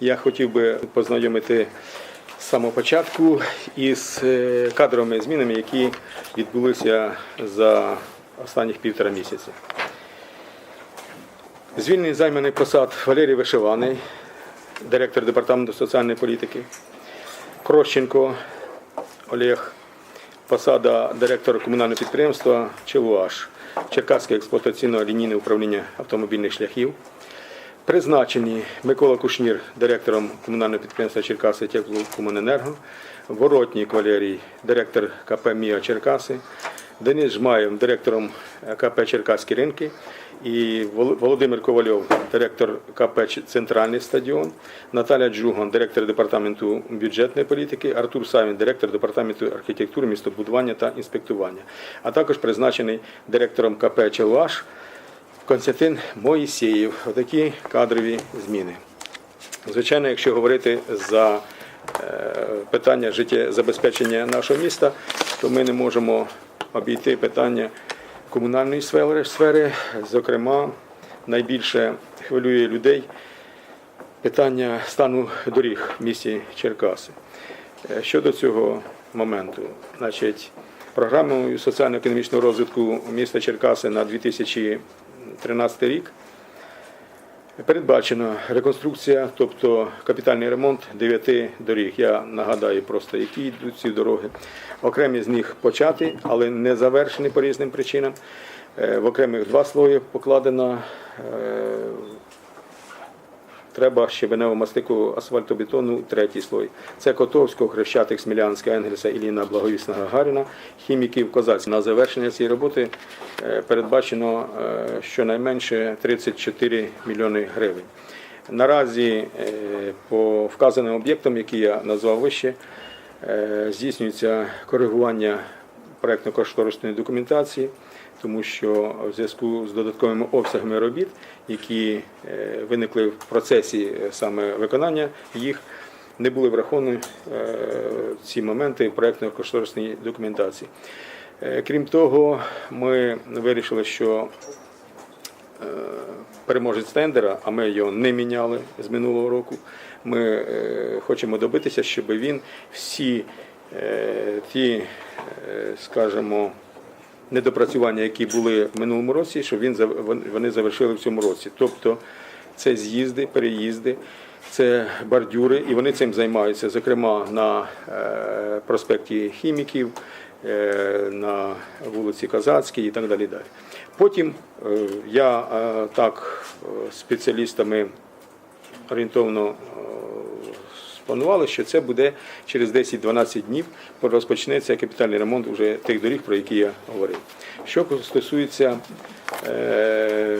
Я хотів би познайомити з самого початку із е, кадровими змінами, які відбулися за останніх півтора місяці. Звільнений займаний посад Валерій Вишиваний, директор департаменту соціальної політики. Крощенко Олег, посада директора комунального підприємства Челуаш, Черкаське експлуатаційно лінійне управління автомобільних шляхів. Призначені Микола Кушнір директором комунального підприємства Черкаси Теплокомуненерго, Воротнік Валерій, директор КП Міа Черкаси, Денис Жмаєв, директором КП Черкаські ринки, і Володимир Ковальов, директор КП Центральний стадіон, Наталя Джуган, директор департаменту бюджетної політики, Артур Савін, директор департаменту архітектури, містобудування та інспектування, а також призначений директором КП Челуаш Константин Моїсеєв. Отакі кадрові зміни. Звичайно, якщо говорити за е, питання життєзабезпечення нашого міста, то ми не можемо обійти питання комунальної сфери. Зокрема, найбільше хвилює людей питання стану доріг в місті Черкаси. Е, Щодо цього моменту, значить, програмою соціально-економічного розвитку міста Черкаси на 2013 рік Передбачена реконструкція, тобто капітальний ремонт дев'яти доріг. Я нагадаю просто, які йдуть ці дороги. Окремі з них початі, але не завершені по різним причинам. Е, В окремих два слої покладено. Треба щебенево мастику асфальтобетону, третій слой. Це Котовського, Хрещатик, Смілянська, Енгельса, Іліна, Благовісна, Гагаріна, хіміків, Козацький. На завершення цієї роботи е, передбачено е, щонайменше 34 мільйони гривень. Наразі е, по вказаним об'єктам, які я назвав вище, здійснюється коригування проєктно-кошторисної документації, тому що в зв'язку з додатковими обсягами робіт, які е, виникли в процесі е, саме виконання їх, не були враховані е, ці моменти проєктно-кошторисної документації. Е, Крім того, ми вирішили, що переможець тендера, а ми його не міняли з минулого року. Ми хочемо добитися, щоб він всі ті, скажімо, недопрацювання, які були в минулому році, щоб він вони завершили в цьому році. Тобто це з'їзди, переїзди, це бордюри, і вони цим займаються, зокрема на е, проспекті Хіміків, е, на вулиці Казацькій і так далі. далі. Потім е, я так спеціалістами орієнтовно спланували, що це буде через 10-12 днів розпочнеться капітальний ремонт уже тих доріг, про які я говорив. Що стосується е,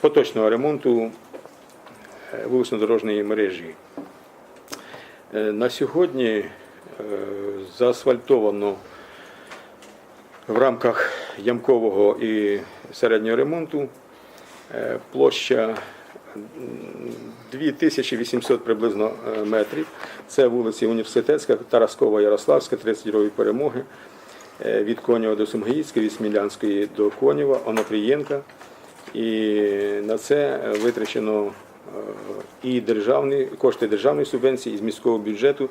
поточного ремонту е, вулично-дорожньої мережі. Е, На сьогодні е, заасфальтовано в рамках ямкового і середнього ремонту е, площа 2800 приблизно е, метрів. Це вулиці Університетська, Тараскова, Ярославська, 32 перемоги, е, від Конєва до Сумгаїцька, від Смілянської до Конєва, Онопрієнка. І на це витрачено е, і державні кошти державної субвенції, і з міського бюджету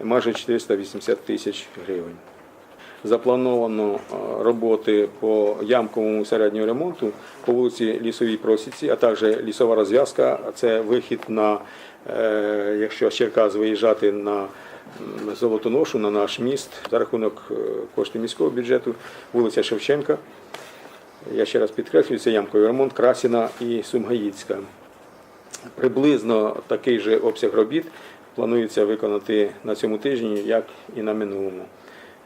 майже 480 тисяч гривень. Заплановано е, роботи по ямковому середньому ремонту по вулиці Лісовій Просіці, а також лісова розв'язка. Це вихід на, е, якщо Черкас виїжджати на Золотоношу, на наш міст за рахунок е, коштів міського бюджету, вулиця Шевченка. Я ще раз підкреслюю, це ямковий ремонт Красіна і Сумгаїцька. Приблизно такий же обсяг робіт планується виконати на цьому тижні, як і на минулому.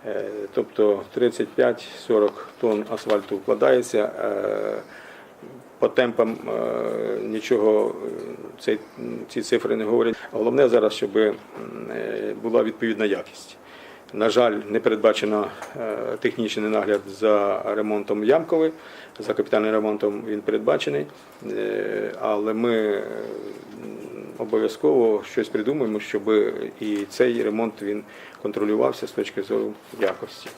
Е, Тобто 35-40 тонн асфальту вкладається. е, По темпам е, нічого цей- ці цифри не говорять. Головне зараз, щоб була відповідна якість. На жаль, не передбачено технічний нагляд за ремонтом ямковий, за капітальним ремонтом він передбачений, але ми обов'язково щось придумаємо, щоб і цей ремонт він контролювався з точки зору якості.